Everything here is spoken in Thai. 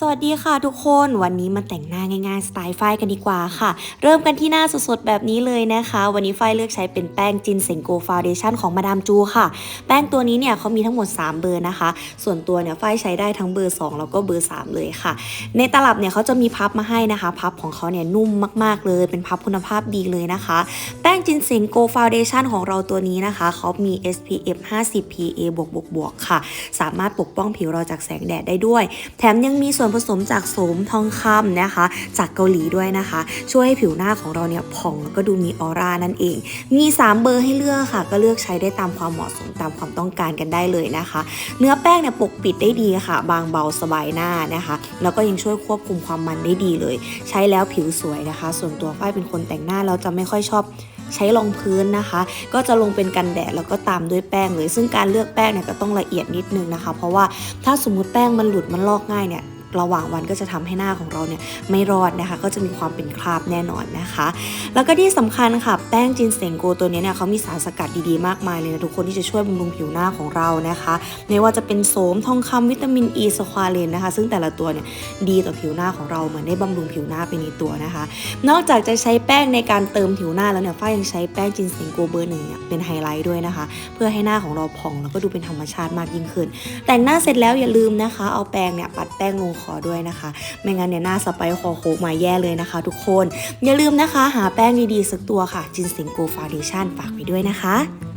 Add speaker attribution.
Speaker 1: สวัสดีค่ะทุกคนวันนี้มาแต่งหน้าง่ายๆสไตล์ฝ้ายกันดีกว่าค่ะ เริ่มกันที่หน้าสดๆแบบนี้เลยนะคะ วันนี้ฝ้ายเลือกใช้เป็นแป้งจินเซงโกฟาวเดชั่นของมาดามจูค่ะ แป้งตัวนี้เนี่ยเขามีทั้งหมด 3 เบอร์นะคะ ส่วนตัวเนี่ยฝ้ายใช้ได้ทั้งเบอร์ 2 แล้วก็เบอร์ 3 เลยค่ะ ในตลับเนี่ยเขาจะมีพับมาให้นะคะ พับของเขาเนี่ยนุ่มมากๆเลย เป็นพับคุณภาพดีเลยนะคะ แป้งจินเซงโกฟาวเดชั่นของเราตัวนี้นะคะเขามี SPF 50 PA บวกบวกบวกค่ะ สามารถปกป้องผิวเราจากแสงแดดได้ด้วย แถมยังมีส่วนผสมจากโสมทองคำนะคะ จากเกาหลีด้วยนะคะ ช่วยให้ผิวหน้าของเราเนี่ยผ่องแล้วก็ดูมีออร่านั่นเอง มี 3 เบอร์ให้เลือกค่ะ ก็เลือกใช้ได้ตามความเหมาะสมตามความต้องการกันได้เลยนะคะ เนื้อแป้งเนี่ยปกปิดได้ดีค่ะ บางเบาสบายหน้านะคะ แล้วก็ยังช่วยควบคุมความมันได้ดีเลย ใช้แล้วผิวสวยนะคะ ส่วนตัวฝ้ายเป็นคนแต่งหน้าแล้วจะไม่ค่อยชอบใช้รองพื้นนะคะ ก็จะลงเป็นกันแดดแล้วก็ตามด้วยแป้งเลย ซึ่งการเลือกแป้งเนี่ยก็ต้องละเอียดนิดนึงนะคะ เพราะว่าถ้าสมมุติแป้งมันหลุดมันลอกง่ายเนี่ย ระหว่างวันก็จะทำให้หน้าของเราเนี่ยไม่รอดนะคะ ก็จะมีความเป็นคราบแน่นอนนะคะ แล้วก็ที่สำคัญค่ะ แป้งจินเซงโกตัวนี้เนี่ยเขามีสารสกัดดีๆมากมายเลยนะทุกคนที่จะช่วยบำรุงผิวหน้าของเรานะคะไม่ว่าจะเป็นโสมทองคำวิตามินอีสควาเลนนะคะ ซึ่งแต่ละตัวเนี่ยดีต่อผิวหน้าของเราเหมือนได้บำรุงผิวหน้าไปในตัวนะคะ นอกจากจะใช้แป้งในการเติมผิวหน้าแล้วเนี่ยฝ้ายยังใช้แป้งจินเซงโกเบอร์หนึ่งเนี่ยเป็นไฮไลท์ด้วยนะคะ เพื่อให้หน้าของเราผ่องแล้วก็ดูเป็นธรรมชาติมากยิ่งขึ้น แต่งหน้าเสร็จแล้วอย่าลืมนะคะ เอาแป้งเนี่ยปัดแป้งลงคอด้วยนะคะ ไม่งั้นเนี่ยหน้าสไปคอโคกมาแย่เลยนะคะ ทุกคน อย่าลืมนะคะ หาแป้งดีๆสักตัวค่ะจินสิงโกฟาวเดชั่นฝากไปด้วยนะคะ